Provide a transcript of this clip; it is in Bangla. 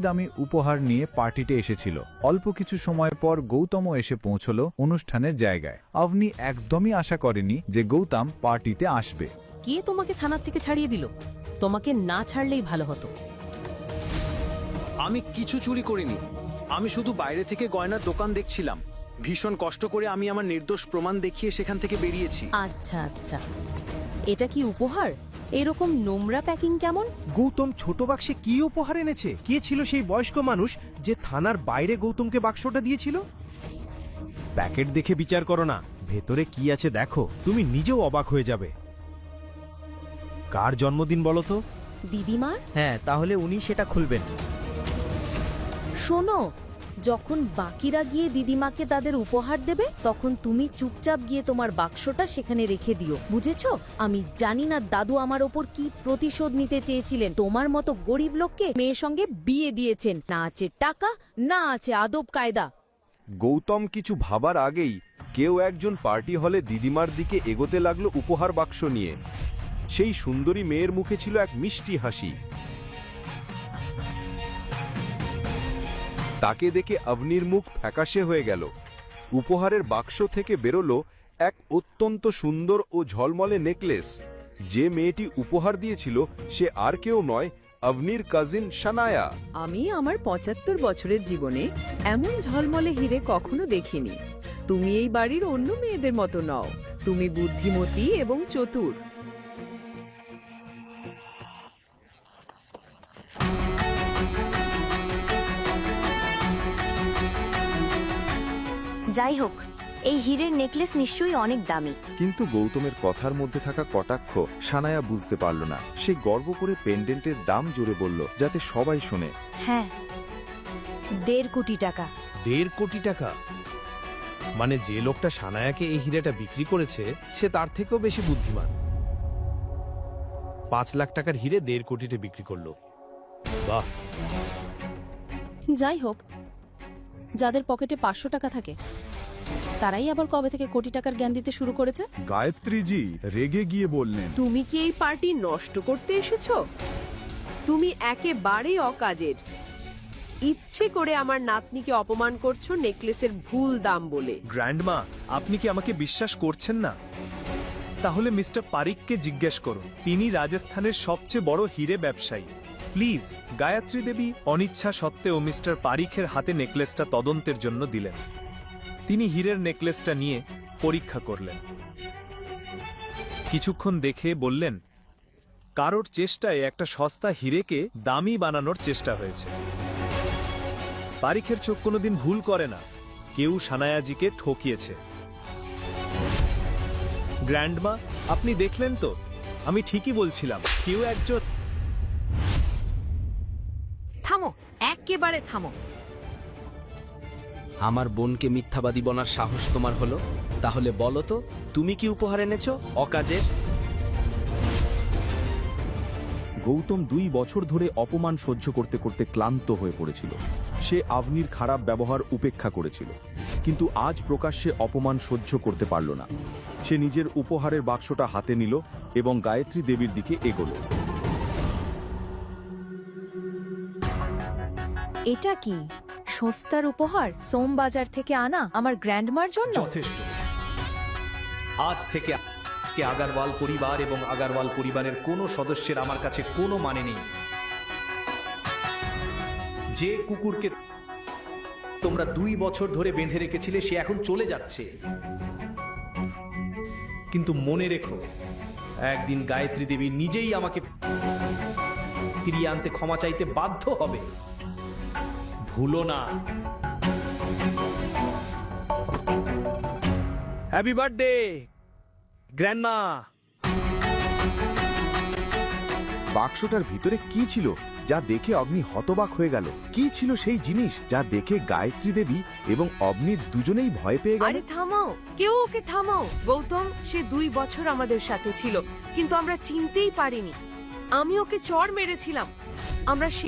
দামি উপহার নিয়ে পার্টিতে এসেছিল। অল্প কিছু সময় পর গৌতমও এসে পৌঁছল অনুষ্ঠানের জায়গায়। অভনি একদমই আশা করেনি যে গৌতম পার্টিতে আসবে। কে তোমাকে থানার থেকে ছাড়িয়ে দিল? তোমাকে না ছাড়লেই ভালো হতো। আমি কিছু চুরি করিনি। আমি শুধু বাইরে থেকে গয়নার দোকান দেখছিলাম। ভীষণ কষ্ট করে আমি আমার নির্দোষ প্রমাণ দেখিয়ে সেখান থেকে বেরিয়েছি। আচ্ছা আচ্ছা। এটা কি উপহার? এরকম নোংরা প্যাকিং কেমন? গৌতম ছোট বাক্সে কি উপহার এনেছে? কে ছিল সেই বয়স্ক মানুষ যে থানার বাইরে গৌতমকে বাক্সটা দিয়েছিল? প্যাকেট দেখে বিচার করো না। ভেতরে কি আছে দেখো। তুমি নিজেও অবাক হয়ে যাবে। কার জন্মদিন বলো তো? দিদিমার? হ্যাঁ তাহলে উনি সেটা খুলবেন। শোনো যখন বাকিরা গিয়ে দিদিমাকে তাদের উপহার দেবে, তখন তুমি চুপচাপ গিয়ে তোমার বাক্সটা সেখানে রেখে দিও। বুঝেছ? আমি জানি না দাদু আমার ওপর কি প্রতিশোধ নিতে চেয়েছিলেন। তোমার মতো গরিব লোককে মেয়ের সঙ্গে বিয়ে দিয়েছেন। না আছে টাকা, না আছে আদব কায়দা। গৌতম কিছু ভাবার আগেই কেউ একজন পার্টি হলে দিদিমার দিকে এগোতে লাগল উপহার বাক্স নিয়ে। সেই সুন্দরী মেয়ের মুখে ছিল এক মিষ্টি হাসি। তাকে দেখে অবনির মুখ ফ্যাকাশে হয়ে গেল। উপহারের বাক্স থেকে বেরোলো এক অত্যন্ত সুন্দর ও ঝলমলে নেকলেস। যে মেয়েটি উপহার দিয়েছিল, সে আর কেউ নয়, অবনির কাজিন শানায়া। আমি আমার পঁচাত্তর বছরের জীবনে এমন ঝলমলে হিরে কখনো দেখিনি। তুমি এই বাড়ির অন্য মেয়েদের মতো নও। তুমি বুদ্ধিমতী এবং চতুর। যাই হোক এই হীরের নেকলেস নিশ্চয়ই অনেক দামি। কিন্তু গৌতমের কথার মধ্যে থাকা কটাক্ষ সানায়া বুঝতে পারল না। সে গর্ব করে পেন্ডেন্টের দাম জোরে বলল যাতে সবাই শোনে। হ্যাঁ দেড় কোটি টাকা। দেড় কোটি টাকা? মানে যে লোকটা সানায়াকে এই হীরাটা বিক্রি করেছে সে তার থেকেও বেশি বুদ্ধিমান। পাঁচ লাখ টাকার হিরে দেড় কোটিতে বিক্রি করল। বাহ! যাই হোক যাদের পকেটে পাঁচশো টাকা থাকে তারাই আবার কবে থেকে কোটি টাকার জ্ঞান দিতে শুরু করেছে? গায়ত্রীজি রেগে গিয়ে বললেন তুমি কি এই পার্টি নষ্ট করতে এসেছ? তুমি একেবারেই অকাজের। ইচ্ছে করে আমার নাতনিকে অপমান করছ নেকলেসের ভুল দাম বলে। গ্র্যান্ডমা আপনি কি আমাকে বিশ্বাস করছেন না? তাহলে মিস্টার পারিককে জিজ্ঞেস করুন তিনি রাজস্থানের সবচেয়ে বড় হিরে ব্যবসায়ী। প্লিজ গায়ত্রী দেবী অনিচ্ছা সত্ত্বেও মিস্টার পারিখের হাতে নেকলেসটা তদন্তের জন্য দিলেন। তিনি হীরের নেকলেসটা নিয়ে পরীক্ষা করলেন। কিছুক্ষণ দেখে বললেন, কারোর চেষ্টায় একটা সস্তা হীরেকে দামি বানানোর চেষ্টা হয়েছে। পারিখের চোখ কোনোদিন ভুল করে না। কেউ সানায়াজিকে ঠকিয়েছে। গ্র্যান্ডমা, আপনি দেখলেন তো? আমি ঠিকই বলছিলাম, কেউ একজন থামো, একেবারে থামো। আমার বোনকে মিথ্যাবাদী বনার সাহস তোমার হলো? তাহলে বলো তো তুমি কি উপহার এনেছো? অকাজের? গৌতম দুই বছর ধরে অপমান সহ্য করতে করতে ক্লান্ত হয়ে পড়েছিল। সে আভনির খারাপ ব্যবহার উপেক্ষা করেছিল। কিন্তু আজ প্রকাশ্যে অপমান সহ্য করতে পারল না। সে নিজের উপহারের বাক্সটা হাতে নিল এবং গায়ত্রী দেবীর দিকে এগোল। এটা কি? সস্তার উপহার সোমবাজার থেকে আনা আমার গ্র্যান্ডমার জন্য? যথেষ্ট। আজ থেকে কে আগারওয়াল পরিবার এবং আগারওয়াল পরিবারের কোনো সদস্যের আমার কাছে কোনো মানে নেই। যে কুকুরকে তোমরা দুই বছর ধরে বেঁধে রেখেছিলে, সে এখন চলে যাচ্ছে। কিন্তু মনে রেখো, একদিন গায়ত্রী দেবী নিজেই আমাকে ফিরিয়ে আনতে ক্ষমা চাইতে বাধ্য হবে। ভুলো না। হ্যাপি বার্থডে গ্র্যান্ডমা বাক্সটার ভিতরে কি ছিল যা দেখে অগ্নি হতবাক হয়ে গেল? কি ছিল সেই জিনিস যা দেখে গায়ত্রী দেবী এবং অগ্নি দুজনেই ভয় পেয়ে গেল? আরে থামাও কেউ ওকে থামাও। গৌতম সে দুই বছর আমাদের সাথে ছিল কিন্তু আমরা চিনতেই পারিনি। আমি ওকে চড় মেরেছিলাম। আমরা সে